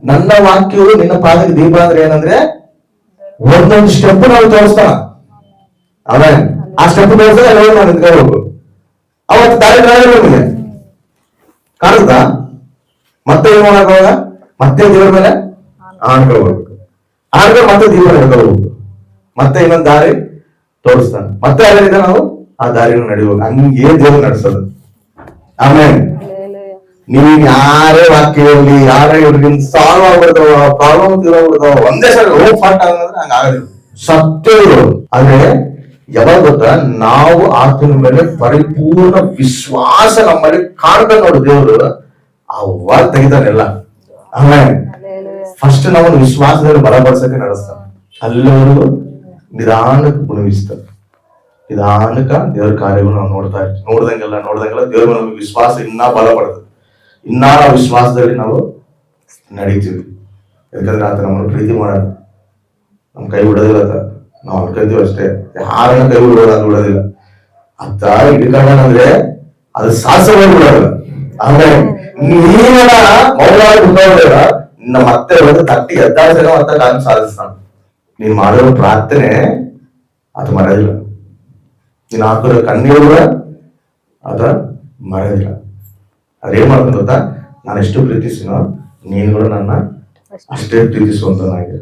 Speaker 1: ನನ್ನ ವಾಕ್ಯವು ನಿನ್ನ ಪಾದಕ್ಕೆ ದೀಪ ಅಂದ್ರೆ ಏನಂದ್ರೆ ಒಂದೊಂದು ಸ್ಟೆಪ್ ನಾವು ತೋರಿಸ್ತಾನ. ಅವೇ ಆ ಸ್ಟೆಪ್ ನಾವು ನಾವು ನಿಂತ್ಕೋಬೇಕು ಅವತ್ತು ದಾರಿ ನಿಮಗೆ ಕಾಣುತ್ತಾ ಮತ್ತೆ ಏನ್ ಮಾಡಕ್ ಮತ್ತೆ ದೇವ್ರ ಮೇಲೆ ಆಣ್ಕೊಳ್ಬೇಕು. ಆಣ್ಕೊಂಡು ಮತ್ತೆ ದೀಪ ಹಿಡ್ಕೋಬೇಕು ಮತ್ತೆ ಇನ್ನೊಂದು ದಾರಿ ತೋರಿಸ್ತಾನೆ. ಮತ್ತೆ ಅದರಿಂದ ನಾವು ಆ ದಾರಿನ ನಡಿಬೇಕು ಹಂಗೆ ದೇವ್ರು ನಡೆಸೋದು. ಆಮೇಲೆ ನೀವು ಯಾರೇ ವಾಕ್ಯ ಇರಲಿ ಯಾರೇ ಇರಲಿ ಸಾಲ್ವ್ ಆಗ್ಬಿಡ್ತಾವ ಪ್ರಾಬ್ಲಮ್ ತಿರೋಗ್ಬಿಡ್ತಾವ ಒಂದೇ ಸಲ ಹೋಗ್ ಫಾಟ್ ಆಗಂದ್ರೆ ಹಂಗ ಆಗೋದಿಲ್ಲ. ಸತ್ಯ ಆದ್ರೆ ಯಾವಾಗ ಗೊತ್ತಾ? ನಾವು ಆತನ ಮೇಲೆ ಪರಿಪೂರ್ಣ ವಿಶ್ವಾಸ ನಮ್ಮಲ್ಲಿ ಕಾಣ್ತಾನೆ ನೋಡು ದೇವರು. ಅವಾಗ ತೆಗಿತಾನೆಲ್ಲ. ಆಮೇಲೆ ಫಸ್ಟ್ ನಾವು ವಿಶ್ವಾಸದಲ್ಲಿ ಬಲಪಡಿಸಕ್ಕೆ ನಡೆಸ್ತಾನೆ. ಅಲ್ಲಿವರೆಗೂ ನಿಧಾನಕ್ಕೆ ಗುಣವಿಸ್ತಾರೆ ನಿಧಾನಕ ದೇವ್ರ ಕಾರ್ಯಗಳು ನಾವು ನೋಡ್ತಾ ಇರ್ತೀವಿ. ನೋಡ್ದಂಗೆಲ್ಲ ನೋಡ್ದಂಗೆಲ್ಲ ದೇವ್ರ ನಮಗೆ ವಿಶ್ವಾಸ ಇನ್ನೂ ಬಲ ಪಡ್ತದೆ ಇನ್ನ ನಾವು ವಿಶ್ವಾಸದಲ್ಲಿ ನಾವು ನಡೀತೀವಿ. ಯಾಕಂದ್ರೆ ಆತ ನಮ್ಮನ್ನು ಪ್ರೀತಿ ಮಾಡೋದು. ನಮ್ಮ ಕೈ ಬಿಡೋದಿಲ್ಲ ನಾವು ಅನ್ಕೊಂತೀವಿ ಅಷ್ಟೇ. ಯಾರನ್ನ ಕೈ ಬಿಡೋದು ಅದು ಬಿಡೋದಿಲ್ಲ. ಅತ್ತ ಅಂದ್ರೆ ಅದು ಸಾಹಸವಾಗಿ ಬಿಡೋದಿಲ್ಲ. ಅಂದ್ರೆ ನೀನ ಮೌಲ್ಯವಾಗಿ ಬಿಟ್ಟೋದ್ರ ನಮ್ಮ ಮತ್ತೆ ಒಂದು ತಟ್ಟಿ ಎದ್ದಾಡ್ಸಕ ಮತ್ತೆ ಕಾರ್ಯ ಸಾಧಿಸ್ತಾನ. ನೀನ್ ಮಾಡಿರೋ ಪ್ರಾರ್ಥನೆ ಅದು ಮರದಿಲ್ಲ. ನೀನ್ ಹಾಕಿರೋ ಕಣ್ಣೀರು ಅದ ಮರದಿಲ್ಲ. ಅದೇನ್ ಮಾಡ್ತೀನಿ ಗೊತ್ತಾ? ನಾನು ಎಷ್ಟು ಪ್ರೀತಿಸಿನೋ ನೀನು ಕೂಡ ನನ್ನ ಅಷ್ಟೇ ಪ್ರೀತಿಸುವಂತನಾಗಿ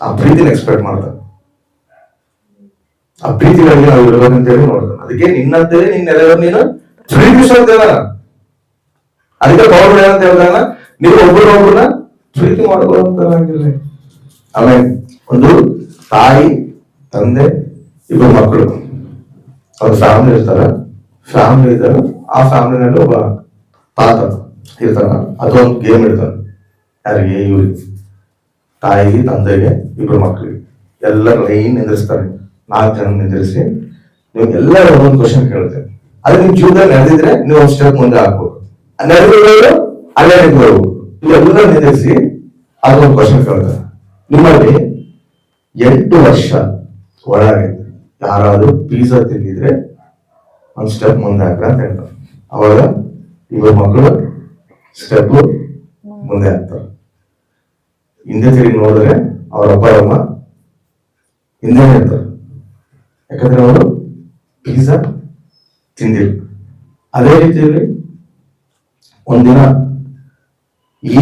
Speaker 1: ಆ ಪ್ರೀತಿನ ಎಕ್ಸ್ಪೆಕ್ಟ್ ಮಾಡ್ತಾನೆ. ಆ ಪ್ರೀತಿಗಾಗಿ ನಾವು ಇರಬೇಕಂತೇಳಿ ನೋಡ್ತಾನೆ ಅದಕ್ಕೆ ನಿನ್ನಂತೇಳಿ ನಿನ್ನ ನೆಲೆಯವರು ನೀನು ಪ್ರೀತಿಸುವಂತ ಅದಕ್ಕೆ ಪೌರ್ಣ ಅಂತ ಹೇಳಿದಾಗ ನೀವು ಒಬ್ಬರು ಒಬ್ಬರನ್ನ ಪ್ರೀತಿ ಮಾಡ್ಕೊಳ್ಳುವಂತರಾಗಿರ್ಲಿ ಆಮೇಲೆ ಒಂದು ತಾಯಿ, ತಂದೆ, ಇಬ್ಬರು ಮಕ್ಕಳು. ಅವ್ರ ಫ್ಯಾಮಿಲಿ ಇರ್ತಾರ. ಫ್ಯಾಮಿಲಿ ಇದ್ದಾರೆ ಆ ಫ್ಯಾಮಿಲಿನಲ್ಲಿ ಒಬ್ಬ ತಾತ ಇರ್ತಾನ. ಅದೊಂದು ಗೇಮ್ ಇರ್ತಾನೆ. ಯಾರಿಗೆ? ಇವ್ರಿಗೆ. ತಾಯಿಗೆ, ತಂದೆಗೆ ಇಬ್ರು ಮಕ್ಕಳಿಗೆ. ಎಲ್ಲ ಲೈನ್ ನಿಂದಿರ್ಸ್ತಾರೆ. ನಾಲ್ಕು ಜನ ನಿಂದಿರಿಸಿ ನೀವು ಎಲ್ಲರೂ ಒಂದೊಂದು ಕ್ವಶನ್ ಕೇಳ್ತೇವೆ ಅದು ನಿಮ್ ಜೀವನದಲ್ಲಿ ನಡೆದಿದ್ರೆ ನೀವು ಒಂದು ಸ್ಟೆಪ್ ಮುಂದೆ ಹಾಕ್ಬೋದು ನಡೆದಿರೋರು, ಅಲ್ಲೇ ಇವೆಲ್ಲ ನಿಂದಿರಿಸಿ ಅದೊಂದು ಕ್ವಶನ್ ಕೇಳ್ತಾರೆ ನಿಮ್ಮಲ್ಲಿ ಎಂಟು ವರ್ಷ ಒಳಗೆ ಯಾರಾದ್ರೂ ಪಿಜ್ಜಾ ತಿಂದಿದ್ರೆ ಒಂದ್ ಸ್ಟೆಪ್ ಮುಂದೆ ಹಾಕ ಅಂತ ಹೇಳ್ತಾರೆ. ಅವಾಗ ಇವ್ರ ಮಕ್ಕಳು ಸ್ಟೆಪ್ ಮುಂದೆ ಹಾಕ್ತಾರೆ ಹಿಂದೆ ತಿರುಗಿ ನೋಡಿದ್ರೆ ಅವ್ರ ಅಪ್ಪ, ಅಮ್ಮ ಹಿಂದೆ ಇರ್ತಾರೆ. ಯಾಕಂದ್ರೆ ಅವರು ಪಿಜ್ಜಾ ತಿಂದಿಲ್ಲ ಅದೇ ರೀತಿಯಲ್ಲಿ ಒಂದಿನ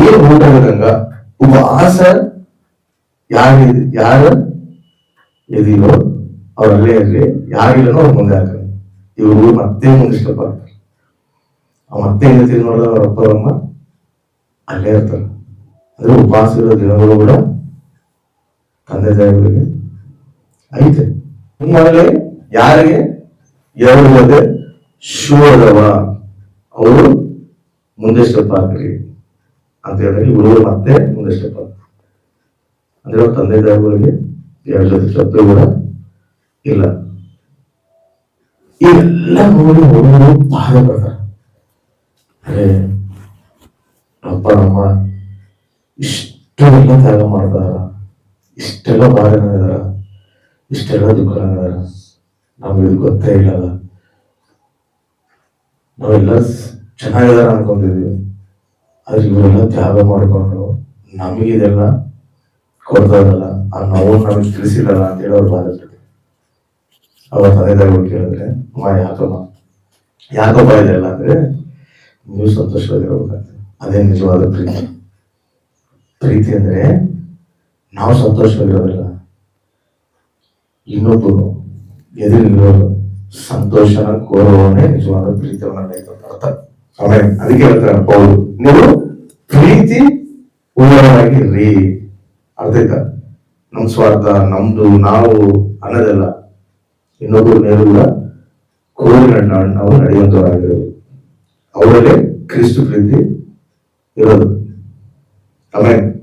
Speaker 1: ಏನು ಊಟ ಇರಂಗ ಉಪವಾಸ ಯಾರು ಯಾರ ಎದಿರೋ ಅವ್ರಲ್ಲೇ ಇರಲಿ ಯಾರಿಲ್ಲನೋ ಅವ್ರು ಮುಂದೆ ಹಾಕಲಿ ಇವರು ಮತ್ತೆ ಮುಂದೆ ಆ ಮತ್ತೆ ತಿಂದು ನೋಡಿದ್ರೆ ಅವ್ರ ಅಪ್ಪ, ಅಮ್ಮ ಅಲ್ಲೇ ಇರ್ತಾರೆ. ಅಂದ್ರೆ ಉಪವಾಸ ಇರೋ ದಿನಗಳು ಕೂಡ ತಂದೆ ತಾಯಿಗಳಿಗೆ ಐತೆ. ನಿಮ್ಮಲ್ಲಿ ಯಾರಿಗೆ? ಎರಡು ಶಿವದವ ಅವರು ಮುಂದೆ ಸ್ಟೆಪ್ ಹಾಕ್ರಿ. ಅಂತ ಹೇಳಿದ್ರೆ ಇವರು ಮತ್ತೆ ಮುಂದೆ ಸ್ಟೆಪ್ ಹಾಕ್ತಾರೆ. ಅಂದ್ರೆ ತಂದೆ ತಾಯಿಗಳಿಗೆ ಎರಡು ಜೊತೆ ಶತ್ರು ಕೂಡ ಇಲ್ಲ. ಇವೆಲ್ಲ ನೋಡಿ ಒಂದು ಬಹಳ ಬರ್ತಾರೆ ಅಪ್ಪ, ಅಮ್ಮ, ಇಷ್ಟೆಲ್ಲ ತ್ಯಾಗ ಮಾಡ್ತಾರ. ಇಷ್ಟೆಲ್ಲ ಬಾಧನದಾರ ಇಷ್ಟೆಲ್ಲ ದುಃಖ ನಮ್ಗೆ ಇದು ಗೊತ್ತೇ ಇಲ್ಲ ನಾವೆಲ್ಲ ಚೆನ್ನಾಗಿದಾರ ಅನ್ಕೊಂಡಿದ್ವಿ. ಆದ್ರೆ ಇವರೆಲ್ಲ ತ್ಯಾಗ ಮಾಡಿಕೊಂಡು ನಮಗೆ ಇದೆಲ್ಲ ಕೊಡ್ತಾ ಇರಲ್ಲ ಆ ನೋವು ನಮಗೆ ತಿಳಿಸಿಲ್ಲಲ್ಲ ಅಂತ ಹೇಳಿ ಅವ್ರು ಬಾಧೆ ಪಡ್ತಾರೆ. ಅವ್ರ ತಂದೆ ತಾಯಿಗಳು ಕೇಳಿದ್ರೆ, ಅಮ್ಮ, ಯಾಕಮ್ಮ? ಯಾಕಪ್ಪ ಇದೆಲ್ಲ ಅಂದ್ರೆ ನೀವು ಸಂತೋಷವಾಗಿರ್ಬೇಕಂತ ಅದೇ ನಿಜವಾದ ಪ್ರೀತಿ. ಪ್ರೀತಿ ಅಂದ್ರೆ ನಾವು ಸಂತೋಷವಾಗಿರೋದಿಲ್ಲ. ಇನ್ನೊಬ್ಬರು ಎದುರಿರೋ ಸಂತೋಷನ ಕೋರುವವನೇ ನಿಜವಾದ ಪ್ರೀತಿಯವನ್ನ ಅರ್ಥ. ಆಮೇಲೆ ಅದಕ್ಕೆ ಹೇಳ್ತಾರೆ ಹೌದು ನೀವು ಪ್ರೀತಿ ಉಳ್ಳವರಾಗಿರ್ರಿ ಅರ್ಥ ಆಯ್ತಾ? ನಮ್ ಸ್ವಾರ್ಥ, ನಮ್ದು, ನಾವು ಅನ್ನೋದಲ್ಲ ಇನ್ನೊಬ್ಬರು ನೆರವಿಲ್ಲ ಕೋರಿನ ನಾವು ನಡೆಯುವಂತವರಾಗಿರೋದು. ಅವರಲ್ಲೇ ಕ್ರಿಸ್ತು ಪ್ರೀತಿ ಇರೋದು. ಆಮೇಲೆ